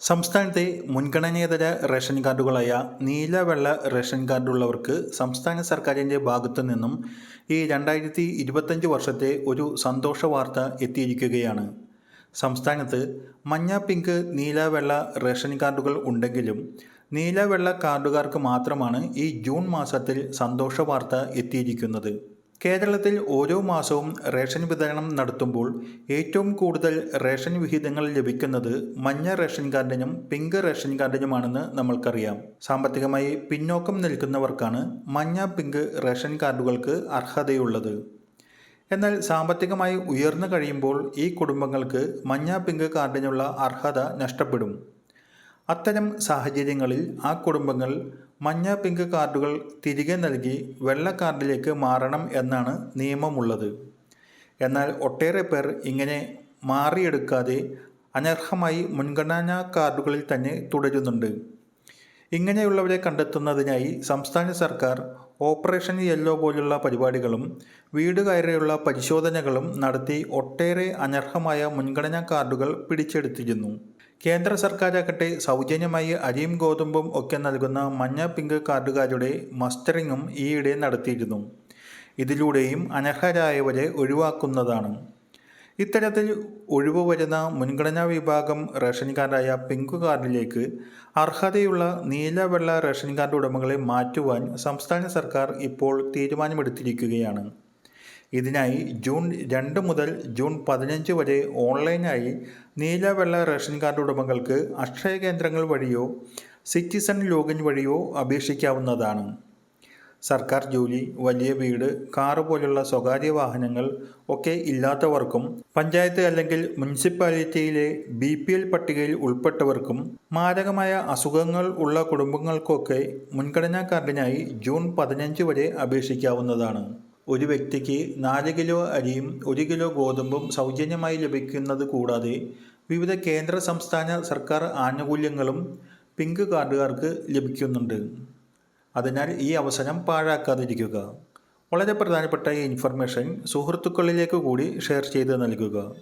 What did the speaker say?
സംസ്ഥാനത്തെ മുൻഗണനേതര റേഷൻ കാർഡുകളായ നീല വെള്ള റേഷൻ കാർഡുള്ളവർക്ക് സംസ്ഥാന സർക്കാരിന്റെ ഭാഗത്തു നിന്നും ഈ രണ്ടായിരത്തി ഇരുപത്തഞ്ച് വർഷത്തെ ഒരു സന്തോഷ വാർത്ത എത്തിയിരിക്കുകയാണ്. സംസ്ഥാനത്ത് മഞ്ഞ പിങ്ക് നീല വെള്ള റേഷൻ കാർഡുകൾ ഉണ്ടെങ്കിലും നീല വെള്ള കാർഡുകാർക്ക് മാത്രമാണ് ഈ ജൂൺ മാസത്തിൽ സന്തോഷ വാർത്ത എത്തിയിരിക്കുന്നത്. കേരളത്തിൽ ഓരോ മാസവും റേഷൻ വിതരണം നടത്തുമ്പോൾ ഏറ്റവും കൂടുതൽ റേഷൻ വിഹിതങ്ങൾ ലഭിക്കുന്നത് മഞ്ഞ റേഷൻ കാർഡിനും പിങ്ക് റേഷൻ കാർഡിനുമാണെന്ന് നമ്മൾക്കറിയാം. സാമ്പത്തികമായി പിന്നോക്കം നിൽക്കുന്നവർക്കാണ് മഞ്ഞ പിങ്ക് റേഷൻ കാർഡുകൾക്ക് അർഹതയുള്ളത്. എന്നാൽ സാമ്പത്തികമായി ഉയർന്നു കഴിയുമ്പോൾ ഈ കുടുംബങ്ങൾക്ക് മഞ്ഞ പിങ്ക് കാർഡിനുള്ള അർഹത നഷ്ടപ്പെടും. അത്തരം സാഹചര്യങ്ങളിൽ ആ കുടുംബങ്ങൾ മഞ്ഞ പിങ്ക് കാർഡുകൾ തിരികെ നൽകി വെള്ള കാർഡിലേക്ക് മാറണം എന്നാണ് നിയമമുള്ളത്. എന്നാൽ ഒട്ടേറെ പേർ ഇങ്ങനെ മാറിയെടുക്കാതെ അനർഹമായി മുൻഗണനാ കാർഡുകളിൽ തന്നെ തുടരുന്നുണ്ട്. ഇങ്ങനെയുള്ളവരെ കണ്ടെത്തുന്നതിനായി സംസ്ഥാന സർക്കാർ ഓപ്പറേഷൻ യെല്ലോ പോലുള്ള പരിപാടികളും വീട് കയറിയുള്ള പരിശോധനകളും നടത്തി ഒട്ടേറെ അനർഹമായ മുൻഗണനാ കാർഡുകൾ പിടിച്ചെടുത്തിരുന്നു. കേന്ദ്ര സർക്കാരാകട്ടെ സൗജന്യമായി അരിയും ഗോതമ്പും ഒക്കെ നൽകുന്ന മഞ്ഞ പിങ്ക് കാർഡുകാരുടെ മസ്റ്ററിങ്ങും ഈയിടെ നടത്തിയിരുന്നു. ഇതിലൂടെയും അനർഹരായവരെ ഒഴിവാക്കുന്നതാണ്. ഇത്തരത്തിൽ ഒഴിവ് വരുന്ന മുൻഗണനാ വിഭാഗം റേഷൻ കാർഡായ പിങ്ക് കാർഡിലേക്ക് അർഹതയുള്ള നീല വെള്ള റേഷൻ കാർഡ് ഉടമകളെ മാറ്റുവാൻ സംസ്ഥാന സർക്കാർ ഇപ്പോൾ തീരുമാനമെടുത്തിരിക്കുകയാണ്. ഇതിനായി ജൂൺ രണ്ട് മുതൽ ജൂൺ പതിനഞ്ച് വരെ ഓൺലൈനായി നീല വെള്ള റേഷൻ കാർഡ് ഉടമകൾക്ക് അക്ഷയ കേന്ദ്രങ്ങൾ വഴിയോ സിറ്റിസൺ ലോഗിൻ വഴിയോ അപേക്ഷിക്കാവുന്നതാണ്. സർക്കാർ ജോലി വലിയ വീട് കാറ് പോലുള്ള സ്വകാര്യ വാഹനങ്ങൾ ഒക്കെ ഇല്ലാത്തവർക്കും പഞ്ചായത്ത് അല്ലെങ്കിൽ മുനിസിപ്പാലിറ്റിയിലെ ബി പി എൽ പട്ടികയിൽ ഉൾപ്പെട്ടവർക്കും മാരകമായ അസുഖങ്ങൾ ഉള്ള കുടുംബങ്ങൾക്കൊക്കെ മുൻഗണനാ കാർഡിനായി ജൂൺ പതിനഞ്ച് വരെ അപേക്ഷിക്കാവുന്നതാണ്. ഒരു വ്യക്തിക്ക് നാല് കിലോ അരിയും ഒരു കിലോ ഗോതമ്പും സൗജന്യമായി ലഭിക്കുന്നത് കൂടാതെ വിവിധ കേന്ദ്ര സംസ്ഥാന സർക്കാർ ആനുകൂല്യങ്ങളും പിങ്ക് കാർഡുകാർക്ക് ലഭിക്കുന്നുണ്ട്. അതിനാൽ ഈ അവസരം പാഴാക്കാതിരിക്കുക. വളരെ പ്രധാനപ്പെട്ട ഈ ഇൻഫർമേഷൻ സുഹൃത്തുക്കളിലേക്ക് കൂടി ഷെയർ ചെയ്ത് നൽകുക.